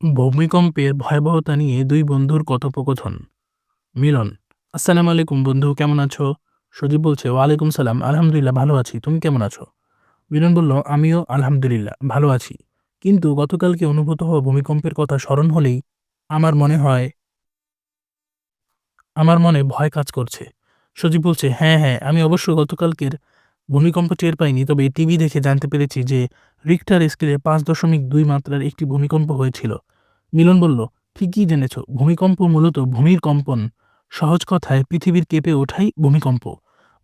ভূমিকম্পের ভয়াবহতা নিয়ে দুই বন্ধুর কথোপকথন। মিলন, আসসালামু আলাইকুম বন্ধু, কেমন আছো? সজীব বলছে, ওয়ালাইকুম সালাম, আলহামদুলিল্লাহ ভালো আছি, তুমি কেমন আছো? মিলন বলল, আমিও আলহামদুলিল্লাহ ভালো আছি। কিন্তু গতকালকে অনুভূত হওয়া ভূমিকম্পের কথা স্মরণ হলেই আমার মনে হয়, আমার মনে ভয় কাজ করছে। সজীব বলছে হ্যাঁ হ্যাঁ আমি অবশ্য গতকালকের ভূমিকম্প টের পাইনি, তবে টিভি দেখে জানতে পেরেছি যে রিক্টার স্কেলে পাঁচ দশমিক দুই মাত্রার একটি ভূমিকম্প হয়েছিল। মিলন বলল, ঠিকই জেনেছ, ভূমিকম্প মূলত ভূমির কম্পন। সহজ কথায়, পৃথিবীর কেঁপে ওঠাই ভূমিকম্প।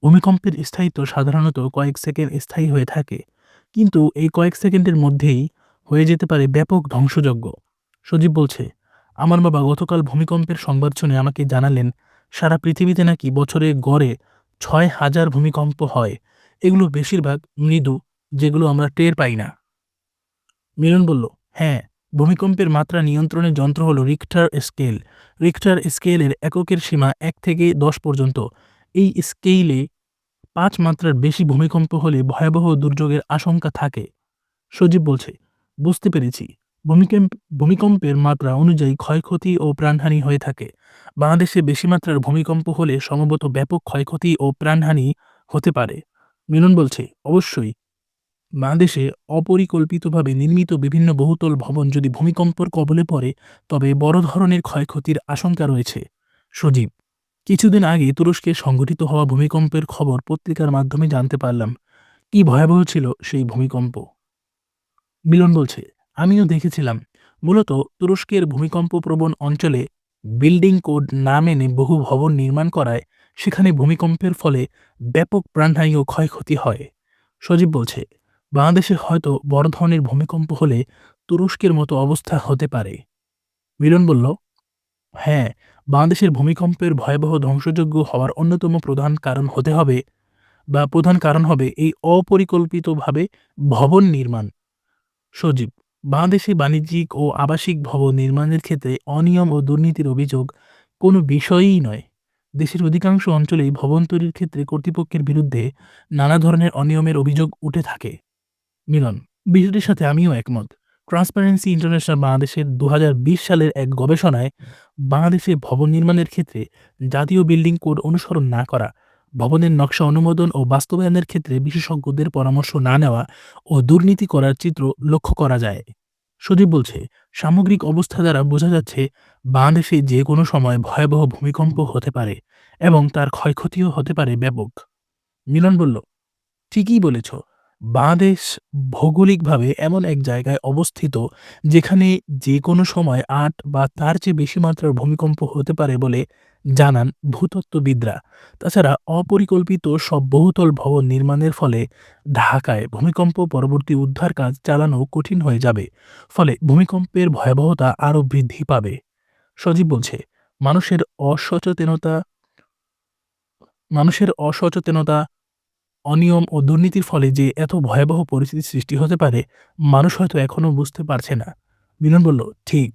ভূমিকম্পের স্থায়িত্ব সাধারণত কয়েক সেকেন্ড স্থায়ী হয়ে থাকে। কিন্তু এই কয়েক সেকেন্ডের মধ্যেই হয়ে যেতে পারে ব্যাপক ধ্বংসযজ্ঞ। সজীব বলছে, আমার বাবা গতকাল ভূমিকম্পের সংবাদ শুনে আমাকে জানালেন, সারা পৃথিবীতে নাকি বছরে গড়ে ছয় হাজার ভূমিকম্প হয়। এগুলো বেশিরভাগ মৃদু যেগুলো আমরা টের পাই না। মিলন বলল হ্যাঁ ভূমিকম্পের মাত্রা নিয়ন্ত্রণের যন্ত্র হল রিক্টার স্কেল রিক্টার স্কেলের এককের সীমা এক থেকে দশ পর্যন্ত। এই স্কেলে পাঁচ মাত্রার বেশি ভূমিকম্প হলে ভয়াবহ দুর্যোগের আশঙ্কা থাকে। সজীব বলছে, বুঝতে পেরেছি। ভূমিকম্প, ভূমিকম্পের মাত্রা অনুযায়ী ক্ষয়ক্ষতি ও প্রাণহানি হয়ে থাকে। বাংলাদেশে বেশি মাত্রার ভূমিকম্প হলে সম্ভবত ব্যাপক ক্ষয়ক্ষতি ও প্রাণহানি হতে পারে। মিলন বলছে, অবশ্যই। বাংলাদেশে অপরিকল্পিতভাবে নির্মিত বিভিন্ন বহুতল ভবন যদি ভূমিকম্পর কবলে পড়ে, তবে বড় ধরনের ক্ষয়ক্ষতির আশঙ্কা রয়েছে। সজীব, কিছুদিন আগে তুরস্কে সংঘটিত হওয়া ভূমিকম্পের খবর পত্রিকার মাধ্যমে জানতে পারলাম। কি ভয়াবহ ছিল সেই ভূমিকম্প? মিলন বলছে, আমিও দেখেছিলাম। মূলত তুরস্কের ভূমিকম্প প্রবণ অঞ্চলে বিল্ডিং কোড না মেনে বহু ভবন নির্মাণ করায়, সেখানে ভূমিকম্পের ফলে ব্যাপক প্রাণহানি ও ক্ষয়ক্ষতি হয়। সজীব বলছে বাংলাদেশে হয়তো বড় ধরনের ভূমিকম্প হলে তুরস্কের মতো অবস্থা হতে পারে। মিলন বলল হ্যাঁ বাংলাদেশের ভূমিকম্পের ভয়াবহ ধ্বংসযোগ্য হওয়ার অন্যতম প্রধান কারণ হতে হবে বা প্রধান কারণ হবে এই অপরিকল্পিতভাবে ভবন নির্মাণ। সজীব, বাংলাদেশে বাণিজ্যিক ও আবাসিক ভবন নির্মাণের ক্ষেত্রে অনিয়ম ও দুর্নীতির অভিযোগ কোনো বিষয়ই নয়। দেশের অধিকাংশ অঞ্চলেই ভবন তৈরির ক্ষেত্রে কর্তৃপক্ষের বিরুদ্ধে নানা ধরনের অনিয়মের অভিযোগ উঠে থাকে। মিলন বিষয়টির সাথে আমিও একমত। ট্রান্সপারেন্সি ইন্টারন্যাশনাল বাংলাদেশের দুহাজার বিশ সালের এক গবেষণায় বাংলাদেশে ভবন নির্মাণের ক্ষেত্রে জাতীয় বিল্ডিং কোড অনুসরণ না করা, ভবনের নকশা অনুমোদন ও বাস্তবায়নের ক্ষেত্রে বিশেষজ্ঞদের পরামর্শ না নেওয়া ও দুর্নীতি করার চিত্র লক্ষ্য করা যায়। সজীব বলছে, সামগ্রিক অবস্থা দ্বারা বোঝা যাচ্ছে বাংলাদেশে যে কোনো সময় ভয়াবহ ভূমিকম্প হতে পারে এবং তার ক্ষয়ক্ষতিও হতে পারে ব্যাপক। মিলন বলল, ঠিকই বলেছ। বাংলাদেশ ভৌগোলিকভাবে এমন এক জায়গায় অবস্থিত যেখানে যে কোনো সময় আট বা তার চেয়ে বেশি মাত্রার ভূমিকম্প হতে পারে বলে জানান ভূতত্ত্ববিদরা। তাছাড়া অপরিকল্পিত সব বহুতল ভবন নির্মাণের ফলে ঢাকায় ভূমিকম্প পরবর্তী উদ্ধার কাজ চালানো কঠিন হয়ে যাবে, ফলে ভূমিকম্পের ভয়াবহতা আরও বৃদ্ধি পাবে। সজীব বলছে, মানুষের অসচেতনতা মানুষের অসচেতনতা অনিয়ম ও দুর্নীতির ফলে যে এত ভয়াবহ পরিস্থিতি সৃষ্টি হতে পারে, মানুষ হয়তো এখনও বুঝতে পারছে না। মিলন বলল, ঠিক।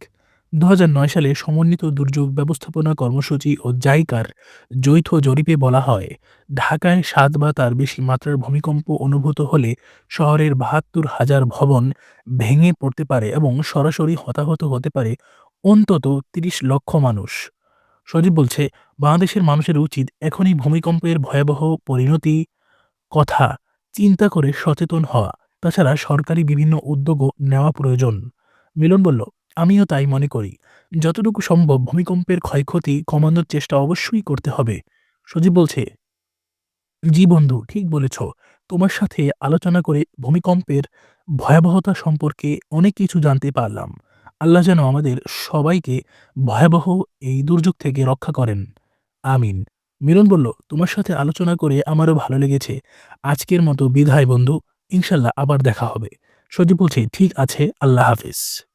দু হাজার নয় সালে সমন্বিত দুর্যোগ ব্যবস্থাপনা কর্মসূচি ও জাইকার যৌথ জরিপে বলা হয়, ঢাকায় সাত বা তার বেশি মাত্রার ভূমিকম্প অনুভূত হলে শহরের বাহাত্তর হাজার ভবন ভেঙে পড়তে পারে এবং সরাসরি হতাহত হতে পারে অন্তত তিরিশ লক্ষ মানুষ। সজীব বলছে, বাংলাদেশের মানুষের উচিত এখনই ভূমিকম্পের ভয়াবহ পরিণতি কথা, চিন্তা করে সচেতন হওয়া। তাছাড়া সরকারি বিভিন্ন উদ্যোগও নেওয়া প্রয়োজন। মিলন বলল, আমিও তাই মনে করি। যতটুকু সম্ভব ভূমিকম্পের ক্ষয়ক্ষতি কমানোর চেষ্টা অবশ্যই করতে হবে। সজীব বলছে, জি বন্ধু, ঠিক বলেছ। তোমার সাথে আলোচনা করে ভূমিকম্পের ভয়াবহতা সম্পর্কে অনেক কিছু জানতে পারলাম। আল্লাহ যেন আমাদের সবাইকে ভয়াবহ এই দুর্যোগ থেকে রক্ষা করেন। আমিন। মিলন বলল, তোমার সাথে আলোচনা করে আমারও ভালো লেগেছে। আজকের মতো বিধায় বন্ধু। ইনশাল্লাহ আবার দেখা হবে। সজীব বলছে, ঠিক আছে, আল্লাহ হাফিজ।